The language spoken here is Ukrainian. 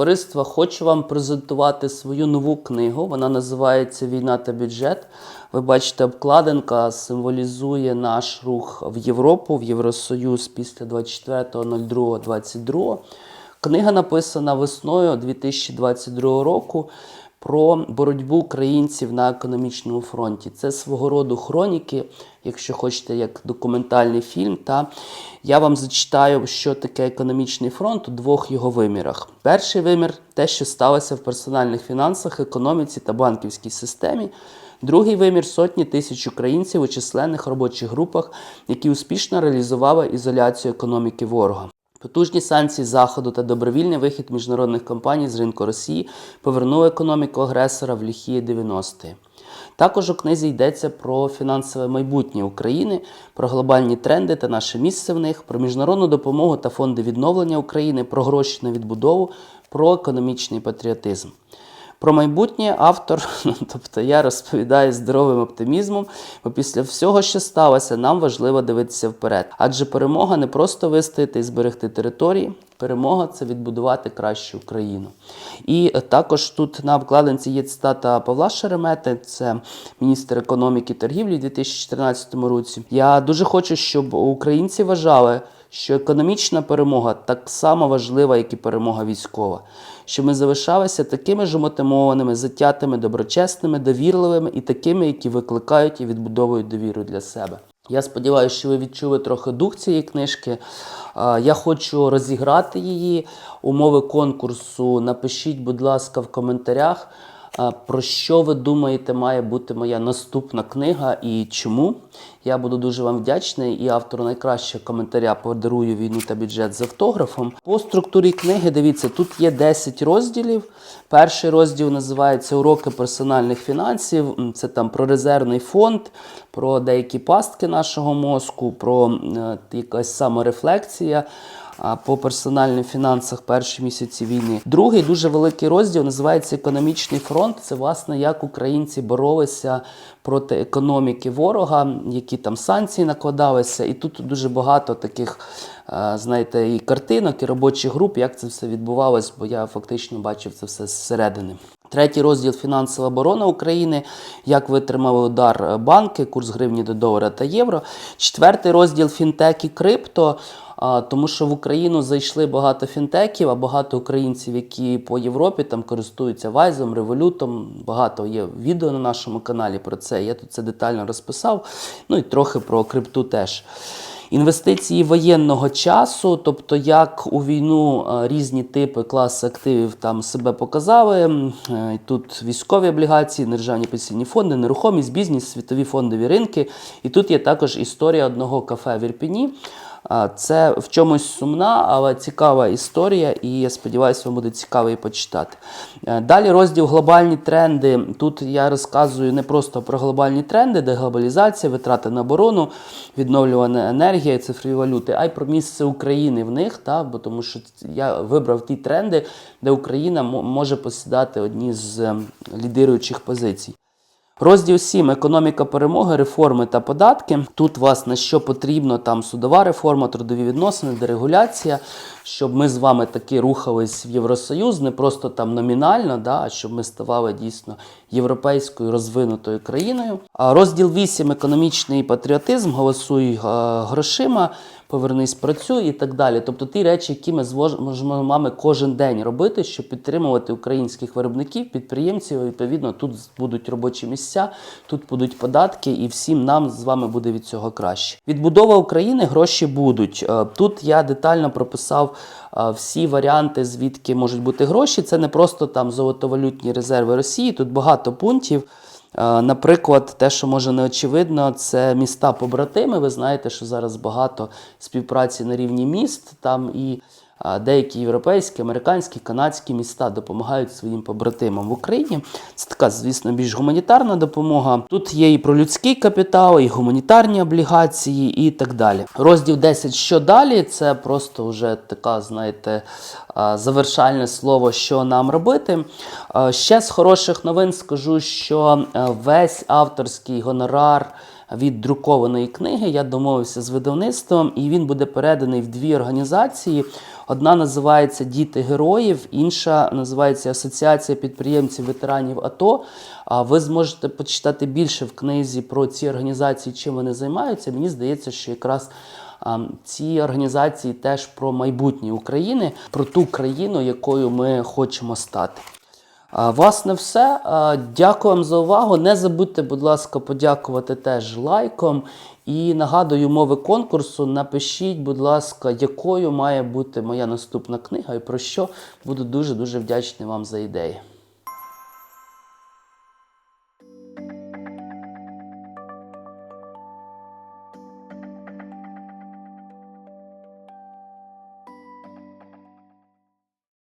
Товариство, хочу вам презентувати свою нову книгу. Вона називається Війна та бюджет. Ви бачите, обкладинка символізує наш рух в Європу, в Євросоюз після 24.02.22. Книга написана весною 2022 року про боротьбу українців на економічному фронті. Це свого роду хроніки, якщо хочете, як документальний фільм. Та я вам зачитаю, що таке економічний фронт у двох його вимірах. Перший вимір те, що сталося в персональних фінансах, економіці та банківській системі. Другий вимір сотні тисяч українців у численних робочих групах, які успішно реалізували ізоляцію економіки ворога. Потужні санкції Заходу та добровільний вихід міжнародних компаній з ринку Росії повернули економіку агресора в ліхі 90-ті. Також у книзі йдеться про фінансове майбутнє України, про глобальні тренди та наше місце в них, про міжнародну допомогу та фонди відновлення України, про гроші на відбудову, про економічний патріотизм. Про майбутнє автор, ну, тобто я розповідаю здоровим оптимізмом, бо після всього, що сталося, нам важливо дивитися вперед. Адже перемога не просто вистояти і зберегти території. Перемога це відбудувати кращу Україну. І також тут на обкладинці є цитата Павла Шеремети, це міністр економіки і торгівлі у 2014 році. Я дуже хочу, щоб українці вважали, що економічна перемога так само важлива, як і перемога військова. Щоб ми залишалися такими ж мотивованими, затятими, доброчесними, довірливими і такими, які викликають і відбудовують довіру для себе. Я сподіваюся, що ви відчули трохи дух цієї книжки. Я хочу розіграти її. Умови конкурсу напишіть, будь ласка, в коментарях, про що ви думаєте, має бути моя наступна книга і чому. Я буду дуже вам вдячний і автору найкращого коментаря подарую війну та бюджет з автографом. По структурі книги, дивіться, тут є 10 розділів. Перший розділ називається Уроки персональних фінансів. Це там про резервний фонд, про деякі пастки нашого мозку, про е, якась саморефлексія. По персональним фінансах перші місяці війни. Другий дуже великий розділ називається Економічний фронт. Це власне як українці боролися проти економіки ворога, які там санкції накладалися. І тут дуже багато таких, е, знаєте, і картинок, і робочих груп, як це все відбувалось, бо я фактично бачив це все зсередини. Третій розділ фінансова оборона України, як витримали удар банки, курс гривні до долара та євро. Четвертий розділ фінтек і крипто. Тому що в Україну зайшли багато фінтеків, а багато українців, які по Європі там користуються вайзом, револютом. Багато є відео на нашому каналі про це. Я тут це детально розписав. Ну і трохи про крипту теж. Інвестиції воєнного часу, тобто як у війну різні типи класи активів там себе показали. Е, Тут військові облігації, державні пенсійні фонди, нерухомість, бізнес, світові фондові ринки. І тут є також історія одного кафе в Ірпіні. Це в чомусь сумна, але цікава історія, і я сподіваюся, вам буде цікаво її почитати. Е, Далі розділ глобальні тренди. Тут я розказую не просто про глобальні тренди, деглобалізація, витрати на оборону, відновлювана енергія, цифрові валюти, а й про місце України в них, та, бо тому що я вибрав ті тренди, де Україна може посідати одні з ем, лідируючих позицій. Розділ 7. Економіка перемоги, реформи та податки. Тут, власне, що потрібно, там судова реформа, трудові відносини, дерегуляція, щоб ми з вами таки рухались в Євросоюз, не просто там номінально, да, а щоб ми ставали дійсно європейською розвинутою країною. А розділ 8. Економічний патріотизм, голосуй е, грошима. Повернись, працюй і так далі. Тобто ті речі, які ми мами кожен день робити, щоб підтримувати українських виробників, підприємців. Відповідно, тут будуть робочі місця, тут будуть податки, і всім нам з вами буде від цього краще. Відбудова України гроші будуть. Е, Тут я детально прописав е, всі варіанти, звідки можуть бути гроші. Це не просто там золотовалютні резерви Росії. Тут багато пунктів. Е, Наприклад, те, що може не очевидно, це міста побратими. Ви знаєте, що зараз багато співпраці на рівні міст. Там і деякі європейські, американські, канадські міста допомагають своїм побратимам в Україні. Це така, звісно, більш гуманітарна допомога. Тут є і про людський капітал, і гуманітарні облігації, і так далі. Розділ 10. Що далі? Це просто вже така, знаєте, завершальне слово, що нам робити. Ще з хороших новин скажу, що весь авторський гонорар від друкованої книги я домовився з видавництвом, і він буде переданий в дві організації. Одна називається Діти героїв, інша називається Асоціація підприємців ветеранів АТО. А ви зможете почитати більше в книзі про ці організації, чим вони займаються. Мені здається, що якраз ці організації теж про майбутнє України, про ту країну, якою ми хочемо стати. А, Власне, все. Дякую вам за увагу. Не забудьте, будь ласка, подякувати теж лайком. І нагадую мови конкурсу. Напишіть, будь ласка, якою має бути моя наступна книга і про що буду дуже дуже вдячний вам за ідеї.